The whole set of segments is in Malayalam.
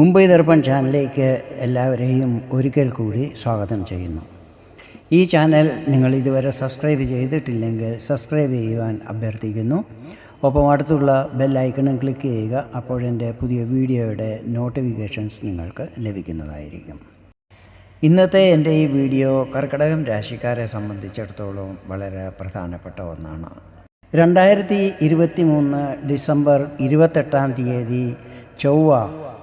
മുംബൈ ദർപ്പൺ ചാനലിലേക്ക് എല്ലാവരെയും ഒരിക്കൽ കൂടി സ്വാഗതം ചെയ്യുന്നു. ഈ ചാനൽ നിങ്ങൾ ഇതുവരെ സബ്സ്ക്രൈബ് ചെയ്തിട്ടില്ലെങ്കിൽ സബ്സ്ക്രൈബ് ചെയ്യുവാൻ അഭ്യർത്ഥിക്കുന്നു. ഒപ്പം അടുത്തുള്ള ബെല്ലൈക്കണും ക്ലിക്ക് ചെയ്യുക അപ്പോഴെന്റെ പുതിയ വീഡിയോയുടെ നോട്ടിഫിക്കേഷൻസ് നിങ്ങൾക്ക് ലഭിക്കുന്നതായിരിക്കും. ഇന്നത്തെ എന്റെ ഈ വീഡിയോ കർക്കിടകം രാശിക്കാരെ സംബന്ധിച്ചിടത്തോളം വളരെ പ്രധാനപ്പെട്ട ഒന്നാണ്. രണ്ടായിരത്തി ഇരുപത്തി മൂന്ന് ഡിസംബർ ഇരുപത്തെട്ടാം തീയതി ചൊവ്വ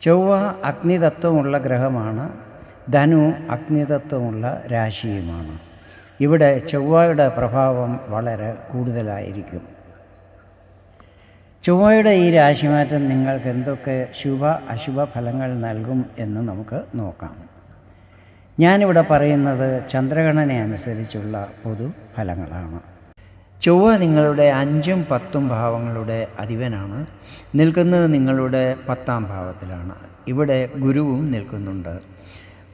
ചൊവ്വ അഗ്നിതത്വമുള്ള ഗ്രഹമാണ് ധനു അഗ്നിതത്വമുള്ള രാശിയുമാണ്. ഇവിടെ ചൊവ്വയുടെ പ്രഭാവം വളരെ കൂടുതലായിരിക്കും. ചൊവ്വയുടെ ഈ രാശിമാറ്റം നിങ്ങൾക്ക് എന്തൊക്കെ ശുഭ അശുഭ ഫലങ്ങൾ നൽകും എന്ന് നമുക്ക് നോക്കാം. ഞാനിവിടെ പറയുന്നത് ചന്ദ്രഗണനയനുസരിച്ചുള്ള പൊതു ഫലങ്ങളാണ്. ചൊവ്വ നിങ്ങളുടെ അഞ്ചും പത്തും ഭാവങ്ങളുടെ അധിപനാണ്. നിൽക്കുന്നത് നിങ്ങളുടെ പത്താം ഭാവത്തിലാണ്. ഇവിടെ ഗുരുവും നിൽക്കുന്നുണ്ട്.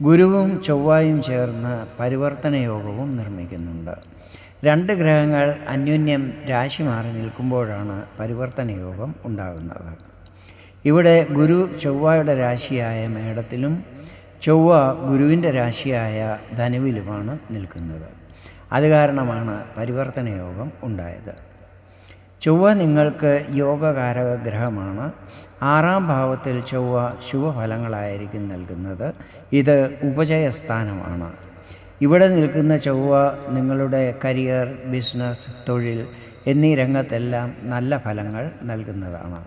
ഗുരുവും ചൊവ്വായും ചേർന്ന് പരിവർത്തന യോഗവും നിർമ്മിക്കുന്നുണ്ട്. രണ്ട് ഗ്രഹങ്ങൾ അന്യോന്യം രാശി മാറി നിൽക്കുമ്പോഴാണ് പരിവർത്തന യോഗം ഉണ്ടാകുന്നത്. ഇവിടെ ഗുരു ചൊവ്വയുടെ രാശിയായ മേടത്തിലും ചൊവ്വ ഗുരുവിന്റെ രാശിയായ ധനുവിലുമാണ് നിൽക്കുന്നത്. അത് കാരണമാണ് പരിവർത്തന യോഗം ഉണ്ടായത്. ചൊവ്വ നിങ്ങൾക്ക് യോഗകാരക ഗ്രഹമാണ് ആറാം ഭാവത്തിൽ ചൊവ്വ ശുഭഫലങ്ങളായിരിക്കും നൽകുന്നത്. ഇത് ഉപജയസ്ഥാനമാണ്. ഇവിടെ നിൽക്കുന്ന ചൊവ്വ നിങ്ങളുടെ കരിയർ ബിസിനസ് തൊഴിൽ എന്നീ രംഗത്തെല്ലാം നല്ല ഫലങ്ങൾ നൽകുന്നതാണ്.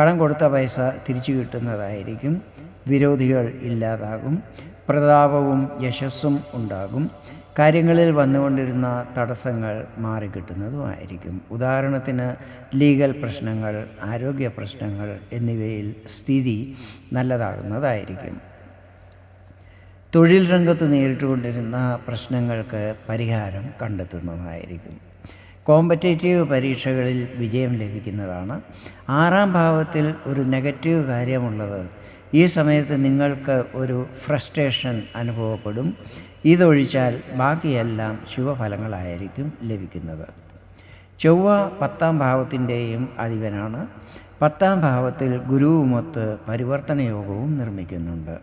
കടം കൊടുത്ത പൈസ തിരിച്ചു കിട്ടുന്നതായിരിക്കും. വിരോധികൾ ഇല്ലാതാകും. പ്രതാപവും യശസ്സും ഉണ്ടാകും. കാര്യങ്ങളിൽ വന്നുകൊണ്ടിരുന്ന തടസ്സങ്ങൾ മാറിക്കിട്ടുന്നതുമായിരിക്കും. ഉദാഹരണത്തിന് ലീഗൽ പ്രശ്നങ്ങൾ ആരോഗ്യ പ്രശ്നങ്ങൾ എന്നിവയിൽ സ്ഥിതി നല്ലതാകുന്നതായിരിക്കും. തൊഴിൽ രംഗത്ത് നേരിട്ടുകൊണ്ടിരുന്ന പ്രശ്നങ്ങൾക്ക് പരിഹാരം കണ്ടെത്തുന്നതായിരിക്കും. കോമ്പറ്റേറ്റീവ് പരീക്ഷകളിൽ വിജയം ലഭിക്കുന്നതാണ്. ആറാം ഭാവത്തിൽ ഒരു നെഗറ്റീവ് കാര്യമുള്ളത്. ഈ സമയത്ത് നിങ്ങൾക്ക് ഒരു ഫ്രസ്ട്രേഷൻ അനുഭവപ്പെടും. ഇതൊഴിച്ചാൽ ബാക്കിയെല്ലാം ശുഭഫലങ്ങളായിരിക്കും ലഭിക്കുന്നത്. ചൊവ്വ പത്താം ഭാവത്തിന്റെയും അധിപനാണ്. പത്താം ഭാവത്തിൽ ഗുരുവുമൊത്ത് പരിവർത്തന യോഗവും നിർമ്മിക്കുന്നുണ്ട്.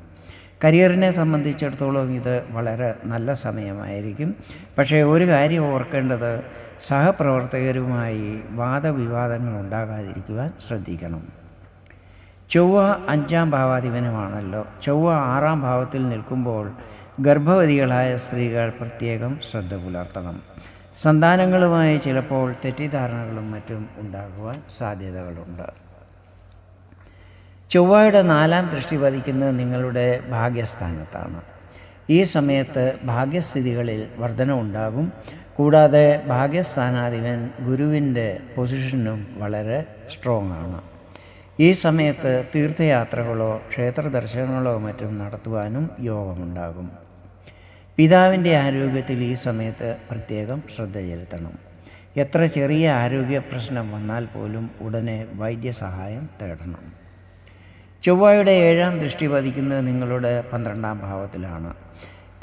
കരിയറിനെ സംബന്ധിച്ചിടത്തോളം ഇത് വളരെ നല്ല സമയമായിരിക്കും. പക്ഷേ ഒരു കാര്യം ഓർക്കേണ്ടത് സഹപ്രവർത്തകരുമായി വാദവിവാദങ്ങൾ ഉണ്ടാകാതിരിക്കുവാൻ ശ്രദ്ധിക്കണം. ചൊവ്വ അഞ്ചാം ഭാവാധിപനമാണല്ലോ. ചൊവ്വ ആറാം ഭാവത്തിൽ നിൽക്കുമ്പോൾ ഗർഭവതികളായ സ്ത്രീകൾ പ്രത്യേകം ശ്രദ്ധ പുലർത്തണം. സന്താനങ്ങളുമായി ചിലപ്പോൾ തെറ്റിദ്ധാരണകളും മറ്റും ഉണ്ടാകുവാൻ സാധ്യതകളുണ്ട്. ചൊവ്വയുടെ നാലാം ദൃഷ്ടി പതിക്കുന്നത് നിങ്ങളുടെ ഭാഗ്യസ്ഥാനത്താണ്. ഈ സമയത്ത് ഭാഗ്യസ്ഥിതികളിൽ വർധന ഉണ്ടാകും. കൂടാതെ ഭാഗ്യസ്ഥാനാധിപൻ ഗുരുവിന്റെ പൊസിഷനും വളരെ സ്ട്രോങ് ആണ്. ഈ സമയത്ത് തീർത്ഥയാത്രകളോ ക്ഷേത്ര ദർശനങ്ങളോ മറ്റും നടത്തുവാനും യോഗമുണ്ടാകും. പിതാവിന്റെ ആരോഗ്യത്തിൽ ഈ സമയത്ത് പ്രത്യേകം ശ്രദ്ധ ചെലുത്തണം. എത്ര ചെറിയ ആരോഗ്യ പ്രശ്നം വന്നാൽ പോലും ഉടനെ വൈദ്യസഹായം തേടണം. ചൊവ്വയുടെ ഏഴാം ദൃഷ്ടി പതിക്കുന്നത് നിങ്ങളുടെ പന്ത്രണ്ടാം ഭാവത്തിലാണ്.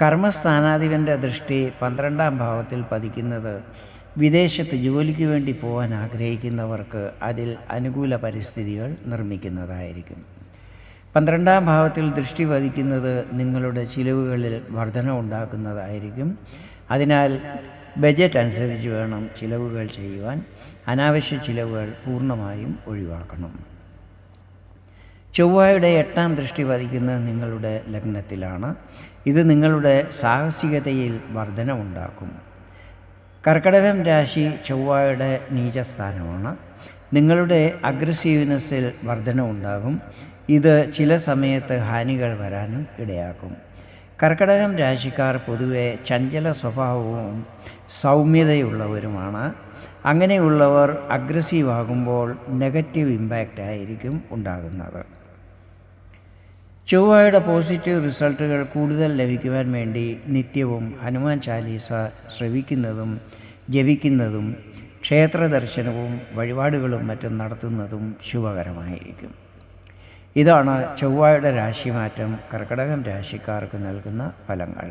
കർമ്മസ്ഥാനാധിപന്റെ ദൃഷ്ടി പന്ത്രണ്ടാം ഭാവത്തിൽ പതിക്കുന്നത് വിദേശത്ത് ജോലിക്ക് വേണ്ടി പോകാൻ ആഗ്രഹിക്കുന്നവർക്ക് അതിൽ അനുകൂല പരിസ്ഥിതികൾ നിർമ്മിക്കുന്നതായിരിക്കും. പന്ത്രണ്ടാം ഭാവത്തിൽ ദൃഷ്ടി പതിക്കുന്നത് നിങ്ങളുടെ ചിലവുകളിൽ വർധന ഉണ്ടാക്കുന്നതായിരിക്കും. അതിനാൽ ബജറ്റ് അനുസരിച്ച് വേണം ചിലവുകൾ ചെയ്യുവാൻ. അനാവശ്യ ചിലവുകൾ പൂർണമായും ഒഴിവാക്കണം. ചൊവ്വയുടെ എട്ടാം ദൃഷ്ടി പതിക്കുന്നത് നിങ്ങളുടെ ലഗ്നത്തിലാണ്. ഇത് നിങ്ങളുടെ സാഹസികതയിൽ വർധനമുണ്ടാക്കും കർക്കടകം രാശി ചൊവ്വയുടെ നീചസ്ഥാനമാണ്. നിങ്ങളുടെ അഗ്രസീവ്നെസ്സിൽ വർധനമുണ്ടാകും ഇത് ചില സമയത്ത് ഹാനികൾ വരാനും ഇടയാക്കും. കർക്കടകം രാശിക്കാർ പൊതുവെ ചഞ്ചല സ്വഭാവവും സൗമ്യതയുള്ളവരുമാണ്. അങ്ങനെയുള്ളവർ അഗ്രസീവ് ആകുമ്പോൾ നെഗറ്റീവ് ഇമ്പാക്റ്റ് ആയിരിക്കും ഉണ്ടാകുന്നത്. ചൊവ്വയുടെ പോസിറ്റീവ് റിസൾട്ടുകൾ കൂടുതൽ ലഭിക്കുവാൻ വേണ്ടി നിത്യവും ഹനുമാൻ ചാലീസ ശ്രവിക്കുന്നതും ജപിക്കുന്നതും ക്ഷേത്ര ദർശനവും വഴിപാടുകളും മറ്റും നടത്തുന്നതും ശുഭകരമായിരിക്കും. ഇതാണ് ചൊവ്വയുടെ രാശിമാറ്റം കർക്കടകം രാശിക്കാർക്ക് നൽകുന്ന ഫലങ്ങൾ.